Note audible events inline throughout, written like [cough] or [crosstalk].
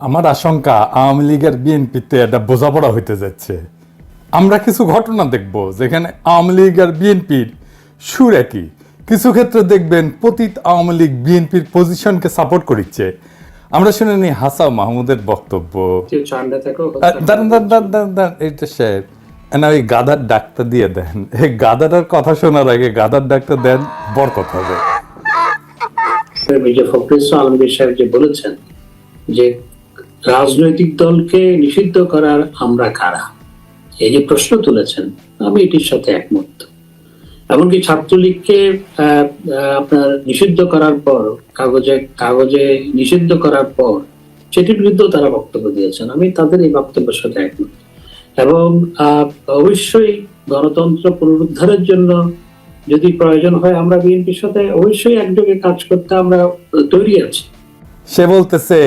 আমার আশঙ্কা আওয়ামী লীগের বিএনপিতে একটা বোঝাপড়া হইতে যাচ্ছে। আমরা কিছু ঘটনা দেখব যেখানে আওয়ামী লীগ আর বিএনপির সুর একই। কিছু ক্ষেত্রে দেখবেন পতিত আওয়ামী লীগ বিএনপির পজিশনকে সাপোর্ট করিচ্ছে। আমরা শুনে নিই হাসা মাহমুদের বক্তব্য। দাঁড়ান দাঁড়ান দাঁড়ান এইটা না ওই গাদার ডাক্তার দিয়ে দেন। এই গাদাটার কথা শোনার আগে গাদার ডাক্তার দেন বরকত হবে। মির্জা ফখরুল আলমগীর সাহেব যে বলেছেন যে রাজনৈতিক দলকে নিষিদ্ধ করার আমরা কারা? এই যে প্রশ্ন তুলেছেন, আমি এটির সাথে একমত। এমনকি ছাত্রলীগকে আপনার নিষিদ্ধ করার পর, কাগজে কাগজে নিষিদ্ধ করার পর, সেটির বিরুদ্ধেও তারা বক্তব্য দিয়েছেন। আমি তাদের এই বক্তব্যের সাথে একমত। এবং অবশ্যই গণতন্ত্র পুনরুদ্ধারের জন্য যদি প্রয়োজন হয় আমরা বিএনপির সাথে অবশ্যই একযোগে কাজ করতে আমরা তৈরি আছি। সে বলতেছে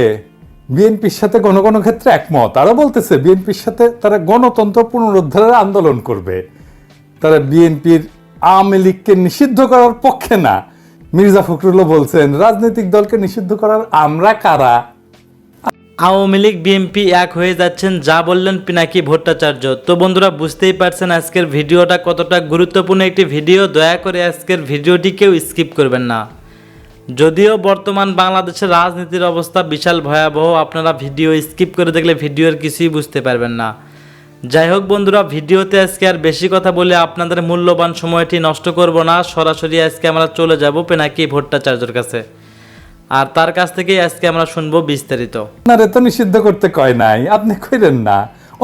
বিএনপির সাথে কোনো কোনো ক্ষেত্রে একমত। আরও বলতেছে, বিএনপির সাথে তারা গণতন্ত্র পুনরুদ্ধারের আন্দোলন করবে। তারা বিএনপির আওয়ামী লীগকে নিষিদ্ধ করার পক্ষে না। মির্জা ফখরুল্লাহ বলছেন, রাজনৈতিক দলকে নিষিদ্ধ করার আমরা কারা? আওয়ামী লীগ, বিএনপি এক হয়ে যাচ্ছেন, যা বললেন পিনাকি ভট্টাচার্য। তো বন্ধুরা, বুঝতেই পারছেন আজকের ভিডিওটা কতটা গুরুত্বপূর্ণ একটি ভিডিও। দয়া করে আজকের ভিডিওটি কেউ স্কিপ করবেন না। যদিও বর্তমান বাংলাদেশের রাজনীতির অবস্থা বিশাল ভয়াবহ, আপনারা ভিডিও স্কিপ করে দেখলে ভিডিওর কিছুই বুঝতে পারবেন না। যাই হোক বন্ধুরা, ভিডিওতে আজকে আর বেশি কথা বলে আপনাদের মূল্যবান সময়টি নষ্ট করব না। সরাসরি আজকে আমরা চলে যাব পেনাকি ভট্টাচার্যর কাছে। আর তার কাছ থেকেই আজকে আমরা শুনব বিস্তারিত। আপনারে তো নিষিদ্ধ করতে কয় নাই, আপনি কইলেন না।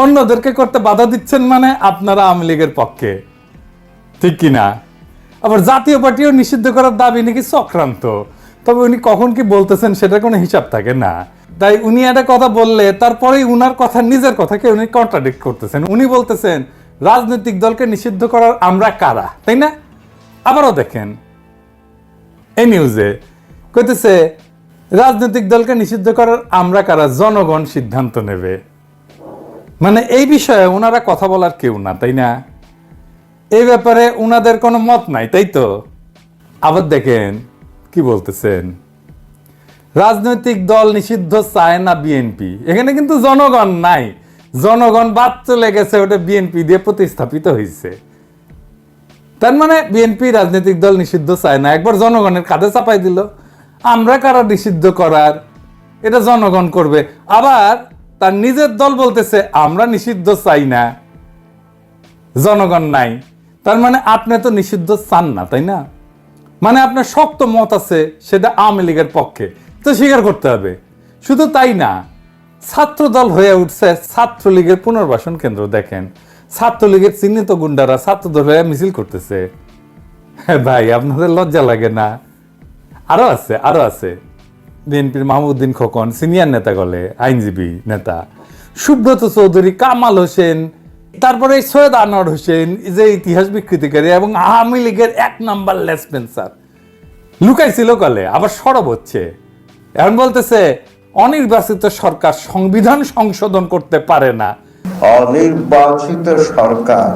অন্যদেরকে করতে বাধা দিচ্ছেন মানে আপনারা আওয়ামী লীগের পক্ষে। ঠিক কি না আবার জাতীয় পার্টিও নিষিদ্ধ করার দাবি নাকি চক্রান্ত? তবে উনি কখন কি বলতেছেন সেটা কোনো হিসাব থাকে না। তাই উনি একটা কথা বললে তারপরেই উনার কথা, নিজের কথাকে উনি কন্ট্রাডিক্ট করতেছেন। উনি বলতেছেন, রাজনৈতিক দলকে নিষিদ্ধ করার আমরা কারা? তাই না? আবারও দেখেন, এই নিউজে কইতেছে, রাজনৈতিক দলকে নিষিদ্ধ করার আমরা কারা? জনগণ সিদ্ধান্ত নেবে। মানে এই বিষয়ে ওনারা কথা বলার কেউ না, তাই না? এই ব্যাপারে উনাদের কোনো মত নাই, তাই তো? আবার দেখেন, কি বলতেছেন? রাজনৈতিক দল নিষিদ্ধ চায় না বিএনপি এখানে কিন্তু জনগণ নাই। জনগণ বাদ চলে গেছে, ওটা বিএনপি দিয়ে প্রতিস্থাপিত হয়েছে তার মানে বিএনপি রাজনৈতিক দল নিষিদ্ধ চায় না। একবার জনগণের কাঁধে চাপাই দিল। আমরা কারা নিষিদ্ধ করার? এটা জনগণ করবে। আবার তার নিজের দল বলতেছে, আমরা নিষিদ্ধ চাই না। জনগণ নাই। তার মানে আপনি তো নিষিদ্ধ চান না, তাই না? মানে আপনার শক্ত মত আছে সেটা আওয়ামী লীগের পক্ষে, তো স্বীকার করতে হবে। শুধু তাই না ছাত্র দল হয়ে উঠছে, ছাত্রলীগের পুনর্বাসন কেন্দ্র দেখেন। ছাত্রলীগের চিহ্নিত গুন্ডারা ছাত্র দল হয়ে মিছিল করতেছে। হ্যাঁ ভাই, আপনাদের লজ্জা লাগে না? আরও আছে আরও আছে। বিএনপির মাহমুদ্দিন খোকন, সিনিয়র নেতা গলে, আইনজীবী নেতা। সুব্রত চৌধুরী, কামাল হোসেন তারপরে সৈয়দ আনোয়ার হোসেন যে ইতিহাস বিকৃতিকারী এবং আওয়ামী লীগের এক নাম্বার লেসপেন্সার। লুকাইছিল কলে আবার সরব হচ্ছে। এখন বলতেছে অনির্বাচিত সরকার সংবিধান সংশোধন করতে পারে না। অনির্বাচিত সরকার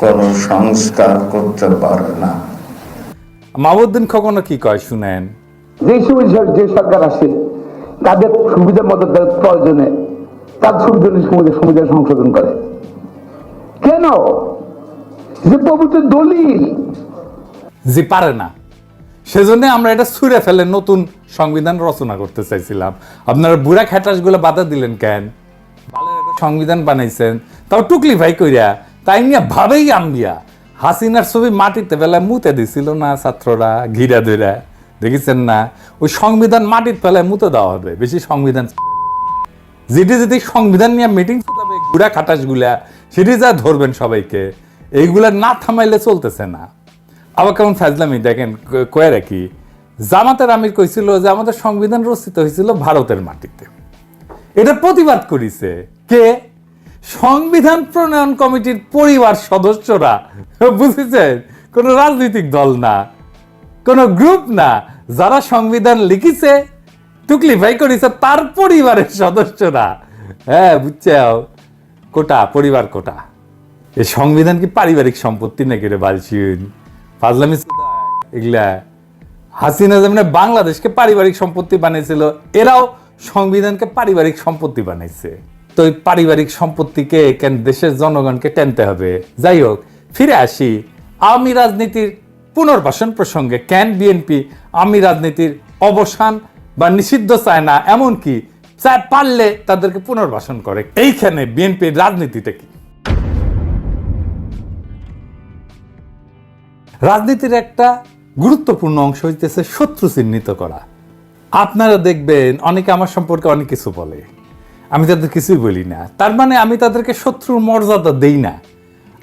কোন সংস্কার করতে পারে না। মাহমুদ্দিন খোকনও কি কয় শুনেন? যে যে সরকার আসে তাদের সুবিধা মতো প্রয়োজনে তার সুবিধা সুবিধা সংশোধন করে। কেন? যে পবিত্র দলিল। জি, পারে না। সেজন্য আমরা এটা ছুঁড়ে ফেলে নতুন সংবিধান রচনা করতে চাইছিলাম। আপনারা বুড়া খ্যাটাসগুলো বাধা দিলেন কেন? সংবিধান বানাইছেন, তাও টুকলি ভাই কইরা, তাই নিয়ে ভাবেই আম্বিয়া হাসিনার ছবি মাটিতে বেলায় মুতে দিছিল না ছাত্ররা ঘিরা ধইরা। দেখেছেন না? ওই সংবিধান মাটির ফেলায় মুতে দেওয়া হবে, বেশি সংবিধান যেটি যেটি সংবিধান নিয়ে মিটিং গুড়া খাটাসগুলা। সেটি যা ধরবেন সবাইকে, এইগুলা না থামাইলে চলতেছে না। আবার কেমন ফাজলামি, দেখেন, ক- কয়ে রাখি জামাতের আমির কইছিল যে আমাদের সংবিধান রচিত হয়েছিল ভারতের মাটিতে। এটা প্রতিবাদ করিছে। কে? সংবিধান প্রণয়ন কমিটির পরিবার সদস্যরা। বুঝেছেন? কোন রাজনৈতিক দল না। কোন গ্রুপ না। যারা সংবিধান লিখিছে, টুকলি ভাই করেছে তার পরিবারের সদস্যরা। হ্যাঁ বুঝছে কোটা, পরিবার কোটা। এই সংবিধান কি পারিবারিক সম্পত্তি নাকি রে বালছিন? ফাজলামি এগুলা। হাসিনা যেমন বাংলাদেশকে পারিবারিক সম্পত্তি বানিয়েছিল এরাও সংবিধানকে পারিবারিক সম্পত্তি বানাইছে। তো ওই পারিবারিক সম্পত্তিকে কেন দেশের জনগণকে টেনতে হবে? যাই হোক, ফিরে আসি আমি রাজনীতির পুনর্বাসন প্রসঙ্গে। কেন বিএনপি আমি রাজনীতির অবসান বা নিষিদ্ধ চায় না? এমনকি চায় পারলে তাদেরকে পুনর্বাসন করে। এইখানে বিএনপির রাজনীতিটা কি? রাজনীতির একটা গুরুত্বপূর্ণ অংশ হইতেছে শত্রু চিহ্নিত করা। আপনারা দেখবেন, অনেকে আমার সম্পর্কে অনেক কিছু বলে। আমি তাদের কিছুই বলি না। তার মানে আমি তাদেরকে শত্রুর মর্যাদা দেই না।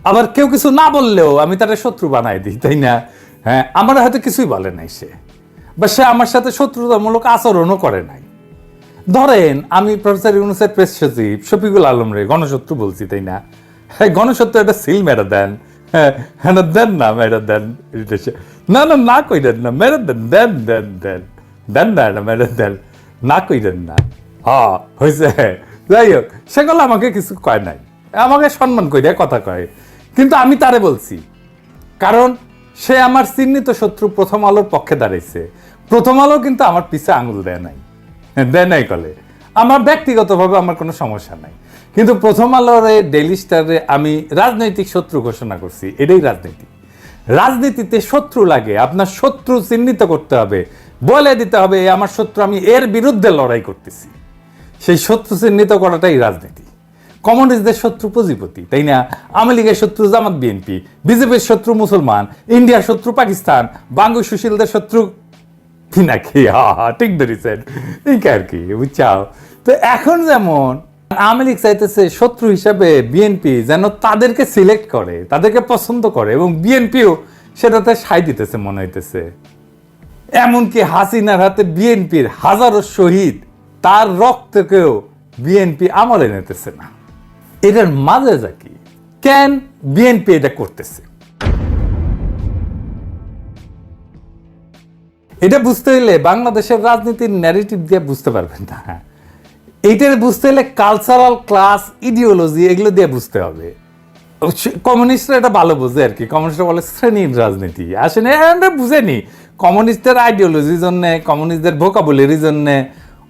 আবার কেউ কিছু না বললেও আমি তাদের শত্রু বানাই দিই, তাই না? হ্যাঁ আমার হয়তো কিছুই বলে নাই সে। বা সে আমার সাথে শত্রুতামূলক আচরণও করে নাই। ধরেন, আমি প্রফেসর ইউনুসের প্রেস সচিব, শফিকুল আলম রে, গণশত্রু বলছি, তাই না? হ্যাঁ গণশত্রু একটা সিল মেরে দেন। হ্যাঁ হ্যাঁ দেন না, মেরে দেন। না না না কইরেন না, মেরে দেন দেন দেন দেন। দেন না মেরে দেন। না কইরেন না। হ্যাঁ হয়েছে যাই হোক, সেগুলো আমাকে কিছু কয় নাই। আমাকে সম্মান কইরা কথা কয়। কিন্তু আমি তারে বলছি, কারণ সে আমার চিহ্নিত শত্রু প্রথম আলোর পক্ষে দাঁড়াইছে। প্রথম আলো কিন্তু আমার পিছে আঙুল দেয় নাই। দেয় নাই কলে। আমার ব্যক্তিগতভাবে আমার কোনো সমস্যা নাই। কিন্তু প্রথম আলোর ডেইলি স্টারে আমি রাজনৈতিক শত্রু ঘোষণা করছি, এটাই রাজনীতি। রাজনীতিতে শত্রু লাগে, আপনার শত্রু চিহ্নিত করতে হবে, বলে দিতে হবে আমার শত্রু, আমি এর বিরুদ্ধে লড়াই করতেছি। সেই শত্রু চিহ্নিত করাটাই রাজনীতি। কমিউনিস্টদের শত্রু পুঁজিপতি, তাই না? আওয়ামী লীগের শত্রু জামাত বিএনপি, বিজেপির শত্রু মুসলমান, ইন্ডিয়ার শত্রু পাকিস্তান বাঙ্গু সুশীলদের শত্রু পিনাকি হা হা ঠিক ধরেছেন। এই আর কি, বুঝছাও? তো এখন যেমন আওয়ামী লীগ চাইতেছে শত্রু হিসাবে বিএনপি যেন তাদেরকে সিলেক্ট করে, তাদেরকে পছন্দ করে এবং বিএনপিও সেটাতে সাই দিতেছে, মনে হইতেছে। এমনকি হাসিনার হাতে বিএনপির হাজারো শহীদ, তার রক্তকেও বিএনপি আমলে নিতেছে না। এটার মাঝে যা কি? কেন বিএনপি এটা করতেছে? এটা বুঝতে হইলে বাংলাদেশের রাজনীতির ন্যারেটিভ দিয়ে বুঝতে পারবেন না। এইটার বুঝতে হলে কালচারাল ক্লাস ইডিওলজি এগুলো দিয়ে বুঝতে হবে। কমিউনিস্টরা এটা ভালো বোঝে আর কি। কমিউনিস্টরা বলে শ্রেণির রাজনীতি। আসলে এটা বুঝেনি। কমিউনিস্টের আইডিওলজির জন্য কমিউনিস্টদের ভোকাবুলারির জন্য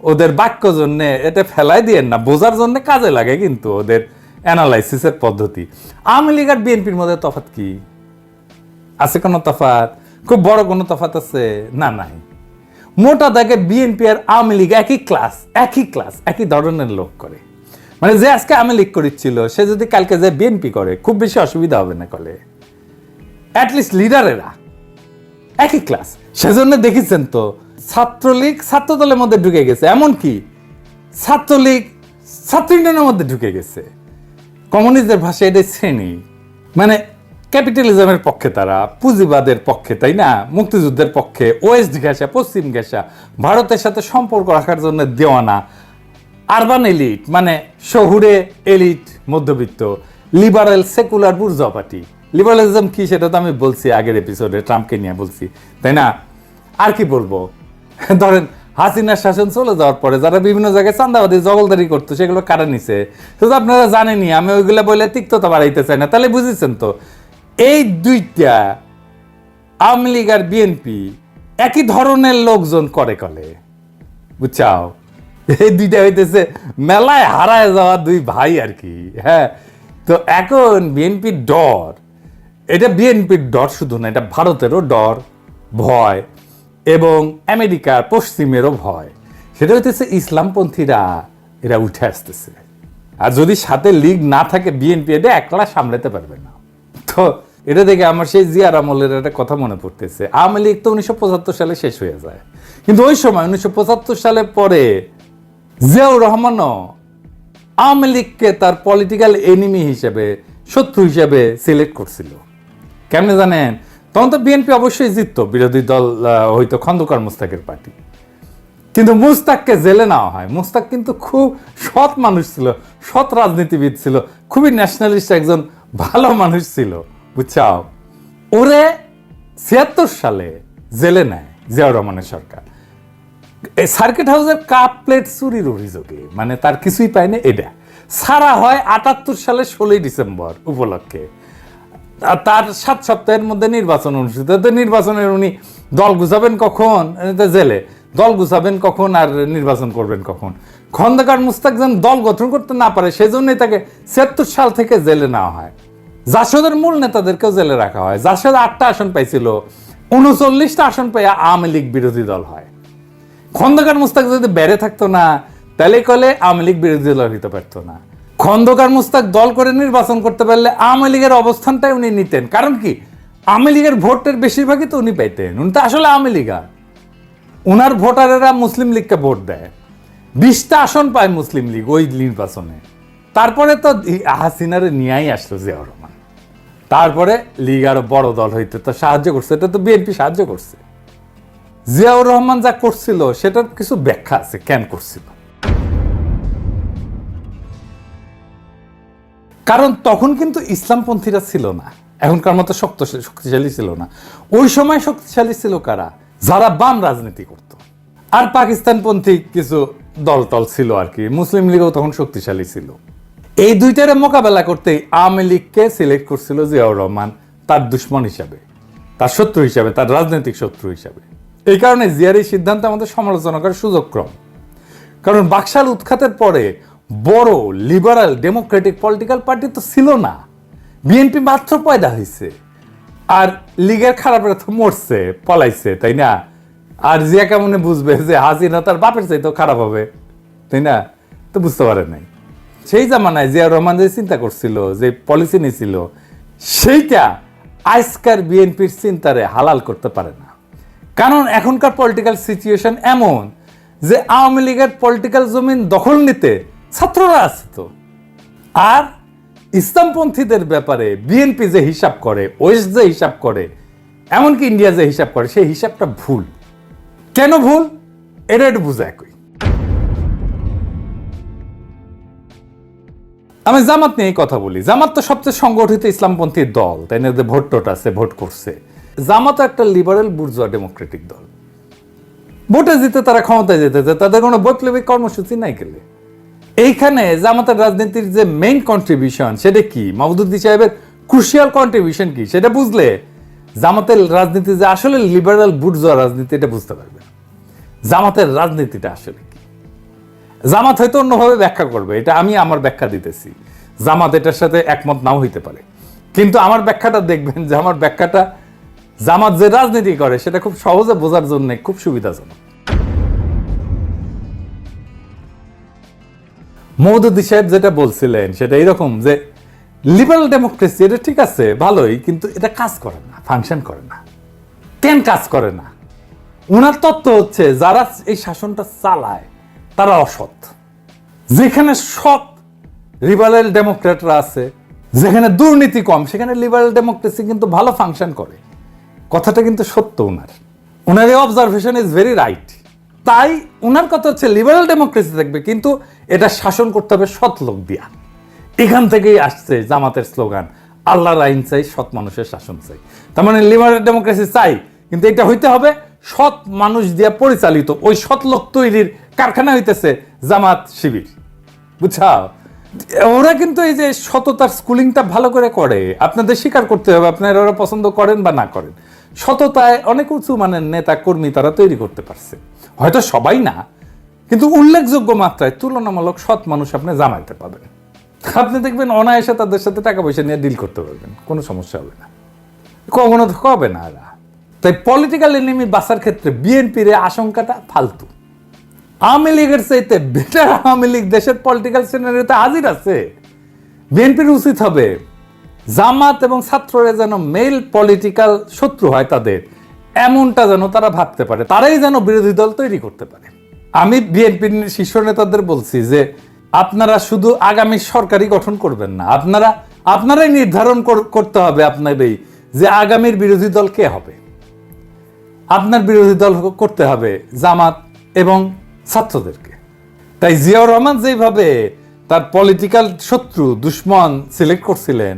ওদের বাক্য জন্য এটা ফেলাই দিয়ে না। বোঝার জন্য কাজে লাগে কিন্তু ওদের অ্যানালাইসিসের পদ্ধতি। আওয়ামী লীগ আর বিএনপির মধ্যে তফাৎ কি? আছে কোনো তফাৎ? খুব বড় কোনো তফাৎ আছে? না, নাই। মোটা দাগে বিএনপি আর আওয়ামী লীগ একই ক্লাস একই ক্লাস একই ধরনের লোক করে। মানে যে আজকে আওয়ামী লীগ করেছিল সে যদি কালকে যে বিএনপি করে, খুব বেশি অসুবিধা হবে না কলে। অ্যাটলিস্ট লিডারেরা একই ক্লাস সেজন্য দেখেছেন তো, ছাত্রলীগ ছাত্র দলের মধ্যে ঢুকে গেছে। এমনকি ছাত্রলীগ ছাত্র ইউনিয়নের মধ্যে ঢুকে গেছে। কমিউনিস্টদের ভাষায় এটা শ্রেণি। মানে ক্যাপিটালিজমের পক্ষে তারা, পুঁজিবাদের পক্ষে, তাই না? মুক্তিযুদ্ধের পক্ষে, ওয়েস্ট ঘেঁষা পশ্চিম ঘেঁষা ভারতের সাথে সম্পর্ক রাখার জন্য দেওয়ানা আরবান এলিট মানে শহুরে এলিট মধ্যবিত্ত, liberal secular bourgeois party. Liberalism কি সেটা তো আমি বলছি আগের এপিসোডে ট্রাম্পকে নিয়ে বলছি, তাই না? আর কি বলব? [laughs] ধরেন, হাসিনার শাসন চলে যাওয়ার পরে যারা বিভিন্ন জায়গায় চান্দাবাদী জগলদারি করতো, সেগুলো কারা নিছে? শুধু আপনারা জানেনি আমি ওইগুলো বলে তিক্ততা বাড়াইতে চাই না, তাহলে বুঝেছেন তো। এই দুইটা আওয়ামী লীগ আর বিএনপি একই ধরনের লোকজন করে কলে। বুঝছাও? এই দুইটা হইতেছে মেলায় হারায় যাওয়া দুই ভাই আর কি হ্যাঁ? তো এখন বিএনপির ডর, এটা বিএনপির ডর শুধু না, এটা ভারতেরও ডর, ভয়, এবং আমেরিকার পশ্চিমেরও ভয়। সেটা হইতেছে ইসলামপন্থীরা এরা উঠে আসতেছে। আর যদি সাথে লিগ না থাকে, বিএনপি এটা একলা সামলাতে পারবে না। তো এটা দেখে আমার সেই জিয়ার আমলের একটা কথা মনে পড়তেছে। আওয়ামী লীগ তো উনিশশো পঁচাত্তর সালে শেষ হয়ে যায়। কিন্তু ওই সময় উনিশশো পঁচাত্তর সালে পরে জিয়াউর রহমানও আওয়ামী লীগকে তার পলিটিক্যাল এনিমি হিসেবে, শত্রু হিসেবে সিলেক্ট করছিল। কেমনে জানেন? তখন তো বিএনপি অবশ্যই জিততো, বিরোধী দল হয়তো খন্দকার মুস্তাকের পার্টি। কিন্তু মুস্তাককে জেলে নেওয়া হয়। মুস্তাক কিন্তু খুব সৎ মানুষ ছিল, সৎ রাজনীতিবিদ ছিল, খুবই ন্যাশনালিস্ট একজন, ভালো মানুষ ছিল। বুঝছাও? ওরে ছিয়াত্তর সালে জেলে নেয় জিয়াউর রহমানের সরকার। সার্কিট হাউসের কাপ প্লেট চুরির অভিযোগে মানে তার কিছুই পায়নি, এটা। সারা হয় আটাত্তর সালে ষোলোই ডিসেম্বর উপলক্ষে। তার সাত সপ্তাহের মধ্যে নির্বাচন অনুষ্ঠিত। নির্বাচনের উনি দল গুছাবেন কখন? জেলে। দল গুছাবেন কখন আর নির্বাচন করবেন কখন? খন্দকার মুস্তাক যেন দল গঠন করতে না পারে, সেজন্যই তাকে ছিয়াত্তর সাল থেকে জেলে নেওয়া হয়। জাসদের মূল নেতাদেরকেও জেলে রাখা হয়। জাসদ আটটা আসন পাইছিল, উনচল্লিশটা আসন পেয়ে আওয়ামী লীগ বিরোধী দল হয়। খন্দকার মুস্তাক যদি বেড়ে থাকতো না, তাহলে কলে আওয়ামী লীগ বিরোধী দল হইতে পারতো না। খন্দকার মুস্তাক দল করে নির্বাচন করতে পারলে আওয়ামী লীগের অবস্থানটাই উনি নিতেন। কারণ কি? আওয়ামী লীগের ভোটের বেশিরভাগই তো উনি পাইতেন। উনি তো আসলে আওয়ামী লীগার উনার ভোটারেরা মুসলিম লীগকে ভোট দেয়। বিশটা আসন পায় মুসলিম লীগ ওই নির্বাচনে। তারপরে তো হাসিনারে নিয়েই আসলো রহমান তারপরে লীগ আরও বড় দল হইতে তো সাহায্য করছে, এটা তো বিএনপি সাহায্য করছে। জিয়াউর রহমান যা করছিল, সেটার কিছু ব্যাখ্যা আছে, কেন করছিল? কারণ তখন কিন্তু ইসলামপন্থীরা ছিল না, এখনকার মতো শক্ত শক্তিশালী ছিল না। ওই সময় শক্তিশালী ছিল কারা? যারা বাম রাজনীতি করত। আর পাকিস্তানপন্থী কিছু দল টল ছিল আর কি, মুসলিম লীগও তখন শক্তিশালী ছিল। এই দুইটারে মোকাবেলা করতেই আওয়ামী লীগকে সিলেক্ট করছিল জিয়াউর রহমান, তার দুশ্মন হিসাবে, তার শত্রু হিসাবে, তার রাজনৈতিক শত্রু হিসাবে। এই কারণে জিয়ার এই সিদ্ধান্ত আমাদের সমালোচনা করার সুযোগ ক্রম কারণ বাকশাল উৎখাতের পরে বড় লিবারাল ডেমোক্রেটিক পলিটিক্যাল পার্টি তো ছিল না। বিএনপি মাত্র পয়দা হয়েছে আর লীগের খারাপরা তো মরছে, পলাইছে, তাই না? আর জিয়া কেমনে বুঝবে যে হাসিনা তার বাপের চাইতেও খারাপ হবে, তাই না? তো বুঝতে পারে নাই। সেই জামানায় জিয়া রহমান যে চিন্তা করছিল, যে পলিসি নিয়েছিল সেইটা আজকার বিএনপির চিন্তারে হালাল করতে পারে না। কারণ এখনকার পলিটিক্যাল সিচুয়েশন এমন যে আওয়ামী লীগের পলিটিক্যাল জমিন দখল নিতে ছাত্ররা আছে তো। আর ইসলামপন্থীদের ব্যাপারে বিএনপি যে হিসাব করে, ওয়েস্ট যে হিসাব করে, এমনকি ইন্ডিয়া যে হিসাব করে, সেই হিসাবটা ভুল। কেন ভুল? এটা একটু বুঝায় কই আমি জামাত নিয়ে কথা বলি। জামাত তো সবচেয়ে সংগঠিত ইসলামপন্থী দল। তাই না? ভোট টোট আছে, ভোট করছে। জামাত একটা লিবারেল বুর্জোয়া ডেমোক্রেটিক দল। ভোটে জিতে তারা ক্ষমতায় যেতেছে তাদের কোনো বৈপ্লবিক কর্মসূচি নাই গেলে এইখানে জামাতের রাজনীতির যে মেইন কন্ট্রিবিউশন সেটা কি? মাহমুদুদ্দি সাহেবের ক্রুশিয়াল কন্ট্রিবিউশন কি? সেটা বুঝলে জামাতের রাজনীতি যে আসলে লিবারেল বুর্জোয়া রাজনীতি, এটা বুঝতে পারবে জামাতের রাজনীতিটা আসলে জামাত হয়তো অন্যভাবে ব্যাখ্যা করবে, এটা আমি আমার ব্যাখ্যা দিতেছি। জামাত এটার সাথে একমত নাও হইতে পারে। কিন্তু আমার ব্যাখ্যাটা দেখবেন যে আমার ব্যাখ্যাটা জামাত যে রাজনীতি করে, সেটা খুব সহজে বোঝার জন্য খুব সুবিধাজনক। মৌদুদ্দি সাহেব যেটা বলছিলেন, সেটা এরকম যে লিবারাল ডেমোক্রেসি এটা ঠিক আছে, ভালোই, কিন্তু এটা কাজ করে না ফাংশন করে না। কেন কাজ করে না? ওনার তত্ত্ব হচ্ছে, যারা এই শাসনটা চালায় তারা অসৎ। যেখানে সৎ লিবারেল ডেমোক্রেটরা আছে, যেখানে দুর্নীতি কম, সেখানে লিবারেল ডেমোক্রেসি কিন্তু ভালো ফাংশন করে। কথাটা কিন্তু সত্য ওনার ওনার এই অবজারভেশন ইজ ভেরি রাইট তাই ওনার কথা হচ্ছে লিবারেল ডেমোক্রেসি থাকবে কিন্তু এটা শাসন করতে হবে সৎ লোক দিয়া। এখান থেকেই আসছে জামাতের স্লোগান, আল্লাহর আইন চাই, সৎ মানুষের শাসন চাই। তার মানে লিবারেল ডেমোক্রেসি চাই, কিন্তু এটা হইতে হবে সৎ মানুষ দিয়া পরিচালিত ওই সৎ লোক তৈরির কারখানা হইতেছে জামাত শিবির। বুঝছাও? ওরা কিন্তু এই যে সততার স্কুলিংটা ভালো করে করে, আপনাদের স্বীকার করতে হবে আপনারা ওরা পছন্দ করেন বা না করেন। সততায় অনেক উঁচু মানের নেতা, কর্মী তারা তৈরি করতে পারছে। হয়তো সবাই না, কিন্তু উল্লেখযোগ্য মাত্রায় তুলনামূলক সৎ মানুষ আপনি জামাইতে পাবেন। আপনি দেখবেন অনায়াসে তাদের সাথে টাকা পয়সা নিয়ে ডিল করতে পারবেন, কোনো সমস্যা হবে না। কখনো কবে না তাই পলিটিক্যাল এনিমি বাঁচার ক্ষেত্রে বিএনপির আশঙ্কাটা ফালতু। আওয়ামী লীগের চাইতে বেটার আওয়ামী লীগ দেশের পলিটিক্যাল সিনারিতে হাজির আছে। বিএনপির উচিত হবে, জামাত এবং ছাত্ররা যেন মেল পলিটিক্যাল শত্রু হয় তাদের, এমনটা যেন তারা ভাবতে পারে, তারাই যেন বিরোধী দল তৈরি করতে পারে। আমি বিএনপির শীর্ষ নেতাদের বলছি যে, আপনারা শুধু আগামী সরকারই গঠন করবেন না, আপনারা, আপনারাই নির্ধারণ করতে হবে আপনারই যে আগামীর বিরোধী দল কে হবে। আপনার বিরোধী দল করতে হবে জামাত এবং ছাত্রদেরকে। তাই জিয়াউর রহমান যেভাবে তার পলিটিক্যাল শত্রু, দুশ্মন সিলেক্ট করছিলেন,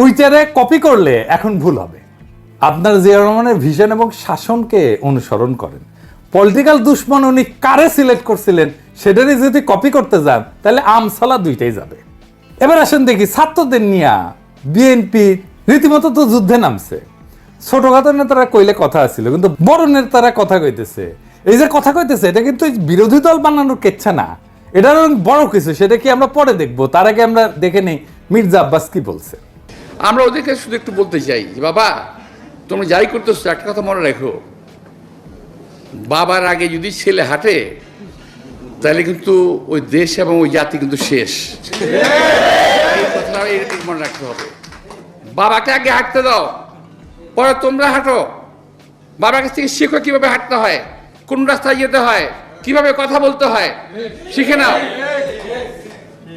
ওইটারে কপি করলে এখন ভুল হবে। আপনার জিয়াউর রহমানের ভিশন এবং শাসনকে অনুসরণ করেন। পলিটিক্যাল দুশ্মন উনি কারে সিলেক্ট করছিলেন, সেটারই যদি কপি করতে যান, তাহলে আমসালা দুইটাই যাবে। এবার আসেন দেখি ছাত্রদের নিয়ে, বিএনপি রীতিমতো তো যুদ্ধে নামছে। ছোটখাটো নেতারা কইলে কথা আছিল, কিন্তু বড় নেতারা কথা কইতেছে। এই যে কথা কইতেছে, এটা কিন্তু বিরোধী দল বানানোর কেচ্ছা না। এটার বড় কিছু, সেটা কি আমরা পরে দেখব? তার আগে আমরা দেখে নেই মির্জা আব্বাস কি বলছে। আমরা ওদেরকে শুধু একটু বলতে চাই বাবা, তোমরা যাই করতেছো, একটা কথা মনে রাখো। বাবার আগে যদি ছেলে হাঁটে, তাহলে কিন্তু ওই দেশ এবং ওই জাতি কিন্তু শেষ। মনে রাখতে হবে। বাবাকে আগে হাঁটতে দাও। পরে তোমরা হাঁটো। বাবার কাছ থেকে শেখো কীভাবে হাঁটতে হয়, কোন রাস্তায় যেতে হয়, কীভাবে কথা বলতে হয়, শিখে নাও।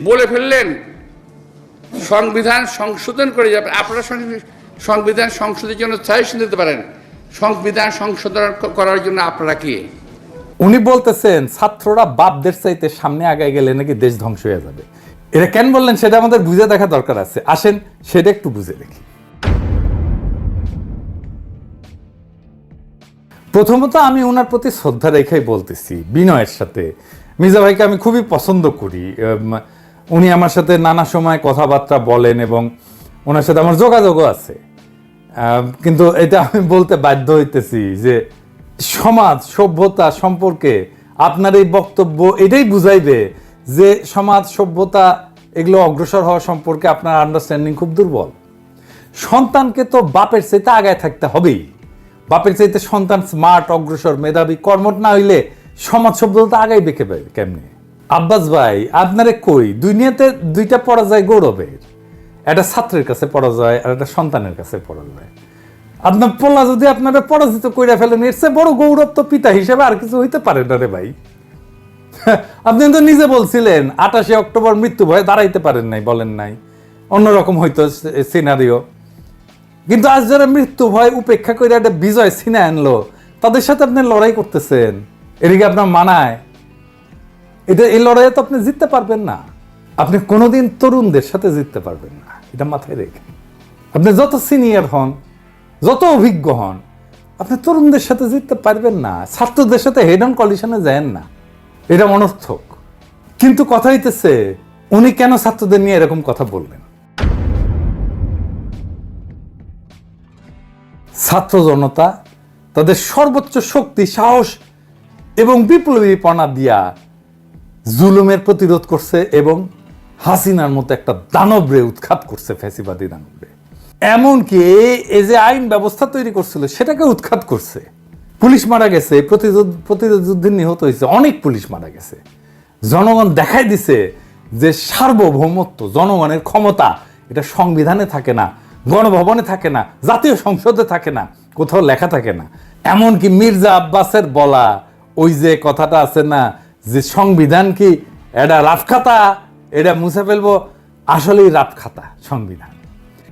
বলে ফেললেন, সংবিধান সংশোধন করে যাবে আপনারা সংবিধান সংশোধনের জন্য সাজেশন দিতে পারেন। সংবিধান সংশোধন করার জন্য আপনারা কি? উনি বলতেছেন, ছাত্ররা বাপদের চাইতে সামনে আগায় গেলে নাকি দেশ ধ্বংস হয়ে যাবে। এটা কেন বললেন সেটা আমাদের বুঝে দেখা দরকার আছে। আসেন, সেটা একটু বুঝে দেখি। প্রথমত আমি ওনার প্রতি শ্রদ্ধা রেখেই বলতেছি, বিনয়ের সাথে। মির্জা ভাইকে আমি খুবই পছন্দ করি। উনি আমার সাথে নানা সময় কথাবার্তা বলেন এবং ওনার সাথে আমার যোগাযোগও আছে। কিন্তু এটা আমি বলতে বাধ্য হইতেছি যে সমাজ, সভ্যতা সম্পর্কে আপনার এই বক্তব্য এটাই বুঝাইবে যে সমাজ, সভ্যতা এগুলো অগ্রসর হওয়া সম্পর্কে আপনার আন্ডারস্ট্যান্ডিং খুব দুর্বল। সন্তানকে তো বাপের চাইতে আগায় থাকতে হবেই। বাপের চাইতে সন্তান স্মার্ট অগ্রসর, মেধাবী কর্মট না হইলে সমাজ সভ্যতা আগাই বেঁকে পাবে কেমনে? আব্বাস ভাই, আপনারে কই, দুনিয়াতে দুইটা পরাজয় গৌরবের। একটা ছাত্রের কাছে পরাজয় আর একটা সন্তানের কাছে পরাজয় আপনার পোলা যদি আপনারা পরাজিত করে ফেলেন এর চেয়ে বড় গৌরব তো পিতা হিসেবে আর কিছু হইতে পারে না রে ভাই। [laughs] আপনি তো নিজে বলছিলেন আঠাশে অক্টোবর মৃত্যু ভয়ে দাঁড়াইতে পারেন নাই, বলেন নাই। অন্যরকম হইতো সিনারিও কিন্তু আজ যারা মৃত্যু ভয় উপেক্ষা করে একটা বিজয় ছিনে আনলো, তাদের সাথে আপনি লড়াই করতেছেন। এদিকে আপনার মানায়। এটা, এই লড়াইয়ে তো আপনি জিততে পারবেন না। আপনি কোনোদিন তরুণদের সাথে জিততে পারবেন না। এটা মাথায় রেখে। আপনি যত সিনিয়র হন, যত অভিজ্ঞ হন, আপনি তরুণদের সাথে জিততে পারবেন না। ছাত্রদের সাথে হেড অন কলিশনে যান না। এটা অনর্থক। কিন্তু কথা হইতেছে, উনি কেন ছাত্রদের নিয়ে এরকম কথা বললেন? ছাত্র জনতা, তাদের সর্বোচ্চ শক্তি, সাহস এবং বিপ্লবীপনা দিয়া জুলুমের প্রতিরোধ করছে এবং হাসিনার মতো একটা দানবরে উৎখাত করছে ফ্যাসিবাদী দানবরে। এমনকি এই যে আইন ব্যবস্থা তৈরি করছিল, সেটাকে উৎখাত করছে। পুলিশ মারা গেছে প্রতিরোধ যুদ্ধে নিহত হয়েছে, অনেক পুলিশ মারা গেছে। জনগণ দেখাই দিছে যে সার্বভৌমত্ব, জনগণের ক্ষমতা, এটা সংবিধানে থাকে না। গণভবনে থাকে না, জাতীয় সংসদে থাকে না, কোথাও লেখা থাকে না। এমনকি মির্জা আব্বাসের বলা, ওই যে কথাটা আছে না, যে সংবিধান কি এটা রাফখাতা? এটা মুছে ফেলব? আসলেই রাফখাতা সংবিধান।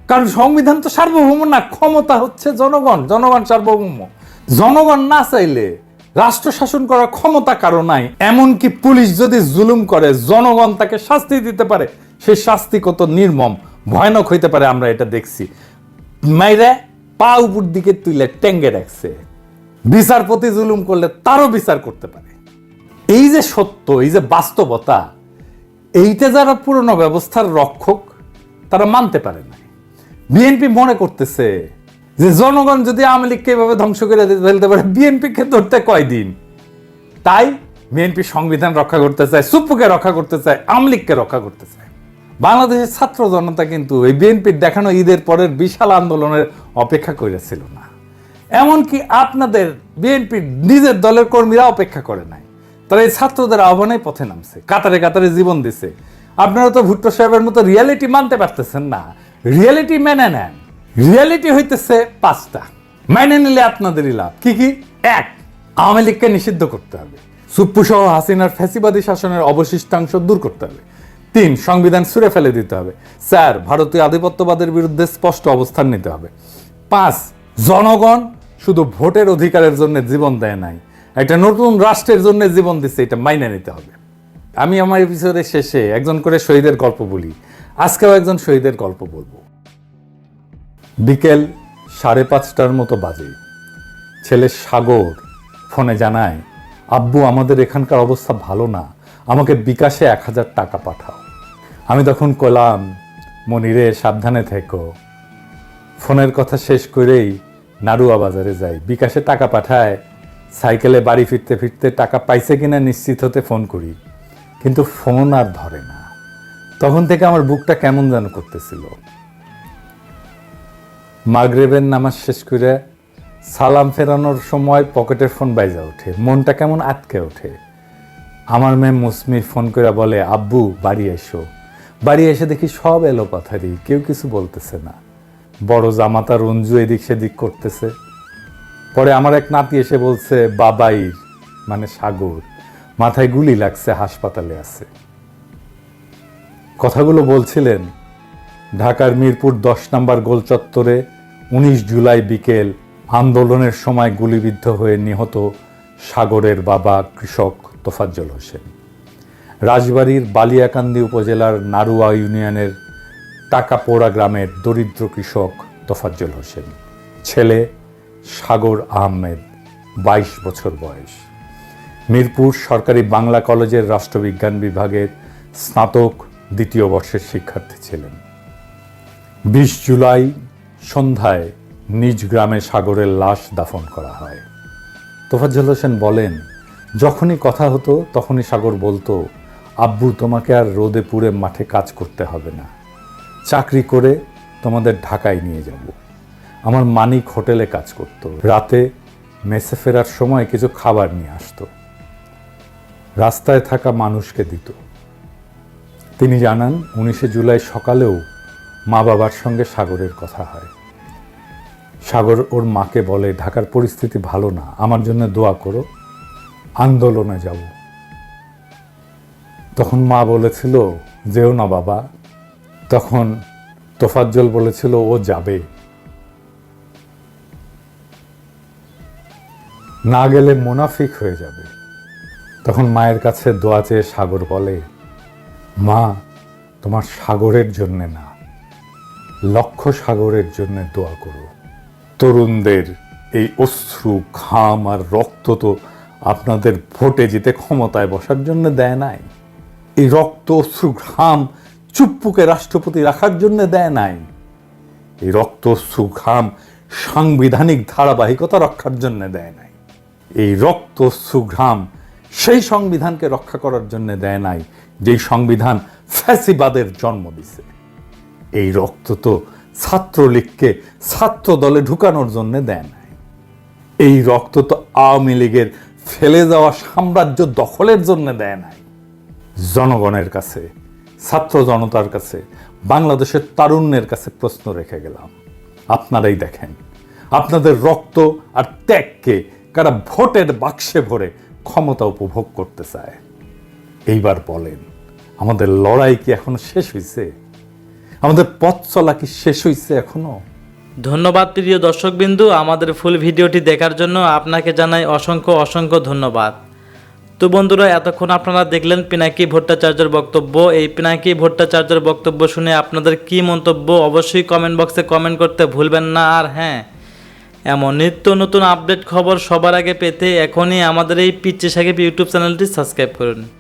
কারণ সংবিধান তো সার্বভৌম না, ক্ষমতা হচ্ছে জনগণ জনগণ সার্বভৌম। জনগণ না চাইলে রাষ্ট্র শাসন করার ক্ষমতা কারও নাই। এমনকি পুলিশ যদি জুলুম করে, জনগণ তাকে শাস্তি দিতে পারে। সেই শাস্তি কত নির্মম। ভয়ানক হইতে পারে, আমরা এটা দেখছি। মাইরে পা উপর দিকে তুলে টেঙ্গে রাখছে। বিচারপতি জুলুম করলে তারও বিচার করতে পারে। এই যে সত্য, এই যে বাস্তবতা, এইটা যারা পুরনো ব্যবস্থার রক্ষক, তারা মানতে পারে না বিএনপি মনে করতেছে যে জনগণ যদি আওয়ামী লীগকে এভাবে ধ্বংস করে ফেলতে পারে বিএনপিকে ধরতে কয়দিন? তাই বিএনপি সংবিধান রক্ষা করতে চায় সুপ্পুকে রক্ষা করতে চায়, আওয়ামী লীগকে রক্ষা করতে চায়। বাংলাদেশের ছাত্র জনতা কিন্তু এই বিএনপির দেখানো ঈদের পরের বিশাল আন্দোলনের অপেক্ষা করেছিল না। এমনকি আপনাদের বিএনপির নিজের দলের কর্মীরা অপেক্ষা করে নাই। তারা এই ছাত্রদের আহ্বানে পথে নামছে, কাতারে কাতারে জীবন দিছে। আপনারা তো ভুট্টো সাহেবের মতো রিয়ালিটি মানতে পারতেছেন না। রিয়ালিটি মেনে নেন। রিয়ালিটি হইতেছে পাঁচটা। মেনে নিলে আপনাদেরই লাভ। কি কি? এক, আওয়ামী লীগকে নিষিদ্ধ করতে হবে। সুপ্পু সহ হাসিনার ফ্যাসিবাদী শাসনের অবশিষ্টাংশ দূর করতে হবে। তিন, সংবিধান ছুঁড়ে ফেলে দিতে হবে। চার ভারতীয় আধিপত্যবাদের বিরুদ্ধে স্পষ্ট অবস্থান নিতে হবে। পাঁচ, জনগণ শুধু ভোটের অধিকারের জন্য জীবন দেয় নাই। একটা নতুন রাষ্ট্রের জন্য জীবন দিচ্ছে, এটা মাইনে নিতে হবে। আমি আমার এপিসোডের শেষে একজন করে শহীদের গল্প বলি। আজকেও একজন শহীদের গল্প বলব। বিকেল সাড়ে পাঁচটার মতো বাজে। ছেলে সাগর ফোনে জানায়, আব্বু, আমাদের এখানকার অবস্থা ভালো না। আমাকে বিকাশে এক হাজার টাকা পাঠাও। আমি তখন কলাম, মনিরে, সাবধানে থেকো। ফোনের কথা শেষ করেই নাড়ুয়া বাজারে যাই। বিকাশে টাকা পাঠায়, সাইকেলে বাড়ি ফিরতে ফিরতে টাকা পাইছে কিনা নিশ্চিত হতে ফোন করি। কিন্তু ফোন আর ধরে না। তখন থেকে আমার বুকটা কেমন যেন করতেছিল। মাগরেবের নামাজ শেষ করে সালাম ফেরানোর সময় পকেটের ফোন বাইজা ওঠে। মনটা কেমন আটকে ওঠে। আমার মেয়ে মুসমির ফোন করে বলে, আব্বু, বাড়ি এসো বাড়ি এসে দেখি সব এলো পাথারি কেউ কিছু বলতেছে না। বড় জামাতা রঞ্জু এদিক সেদিক করতেছে। পরে আমার এক নাতি এসে বলছে বাবাইর মানে সাগর, মাথায় গুলি লাগছে, হাসপাতালে আছে। কথাগুলো বলছিলেন ঢাকার মিরপুর দশ নম্বর গোল চত্বরে উনিশ জুলাই বিকেল আন্দোলনের সময় গুলিবিদ্ধ হয়ে নিহত সাগরের বাবা কৃষক তোফাজ্জল হোসেন। রাজবাড়ির বালিয়াকান্দি উপজেলার নারুয়া ইউনিয়নের টাকাপোড়া গ্রামের দরিদ্র কৃষক তোফাজ্জল হোসেন। ছেলে সাগর আহমেদ, বাইশ বছর বয়স। মিরপুর সরকারি বাংলা কলেজের রাষ্ট্রবিজ্ঞান বিভাগের স্নাতক দ্বিতীয় বর্ষের শিক্ষার্থী ছিলেন। বিশ জুলাই সন্ধ্যায় নিজ গ্রামে সাগরের লাশ দাফন করা হয়। তোফাজ্জল হোসেন বলেন, যখনই কথা হতো তখনই সাগর বলতো আব্বু, তোমাকে আর রোদে পুড়ে মাঠে কাজ করতে হবে না। চাকরি করে তোমাদের ঢাকায় নিয়ে যাব। আমার মানিক হোটেলে কাজ করত। রাতে মেসে ফেরার সময় কিছু খাবার নিয়ে আসতো। রাস্তায় থাকা মানুষকে দিত। তিনি জানান, উনিশে জুলাই সকালেও মা বাবার সঙ্গে সাগরের কথা হয়। সাগর ওর মাকে বলে, ঢাকার পরিস্থিতি ভালো না, আমার জন্য দোয়া করো, আন্দোলনে যাব। তখন মা বলেছিল, যেও না বাবা। তখন তোফাজ্জল বলেছিল, ও যাবে। না গেলে মোনাফিক হয়ে যাবে। তখন মায়ের কাছে দোয়া চেয়ে সাগর বলে, মা, তোমার সাগরের জন্যে না, লক্ষ সাগরের জন্য দোয়া করো। তরুণদের এই অশ্রু, ঘাম আর রক্ত তো আপনাদের ভোটে জিতে ক্ষমতায় বসার জন্য দেয় নাই। এই রক্ত, অশ্রু ঘাম চুপ্পুকে রাষ্ট্রপতি রাখার জন্য দেয় নাই। এই রক্ত, অশ্রু ঘাম সাংবিধানিক ধারাবাহিকতা রক্ষার জন্য দেয় নাই। এই রক্ত সুঘ্রাম সেই সংবিধানকে রক্ষা করার জন্য দেয় নাই, যেই সংবিধান ফ্যাসিবাদের জন্ম দিছে। এই রক্ত তো ছাত্রলীগকে ছাত্র দলে ঢুকানোর জন্য দেয় নাই। এই রক্ত তো আওয়ামী লীগের ফেলে যাওয়া সাম্রাজ্য দখলের জন্য দেয় নাই। জনগণের কাছে, ছাত্র জনতার কাছে, বাংলাদেশের তারুণ্যের কাছে প্রশ্ন রেখে গেলাম। আপনারাই দেখেন, আপনাদের রক্ত আর ত্যাগকে কারা ভোটের বাক্সে ভরে ক্ষমতা উপভোগ করতে চায়। এইবার বলেন, আমাদের লড়াই কি এখনও শেষ হয়েছে আমাদের পথ চলা কি শেষ হয়েছে এখনও? ধন্যবাদ প্রিয় দর্শকবিন্দু, আমাদের ফুল ভিডিওটি দেখার জন্য আপনাকে জানাই অসংখ্য অসংখ্য ধন্যবাদ। তো বন্ধুরা, এতক্ষণ আপনারা দেখলেন পিনাকি ভট্টাচার্যের বক্তব্য। এই পিনাকি ভট্টাচার্যের বক্তব্য শুনে আপনাদের কি মন্তব্য, অবশ্যই কমেন্ট বক্সে কমেন্ট করতে ভুলবেন না। আর হ্যাঁ এমন নিত্য নতুন আপডেট খবর সবার আগে পেতে এখনই আমাদের এই পিচ্ছে সাকিব ইউটিউব চ্যানেলটি সাবস্ক্রাইব করুন।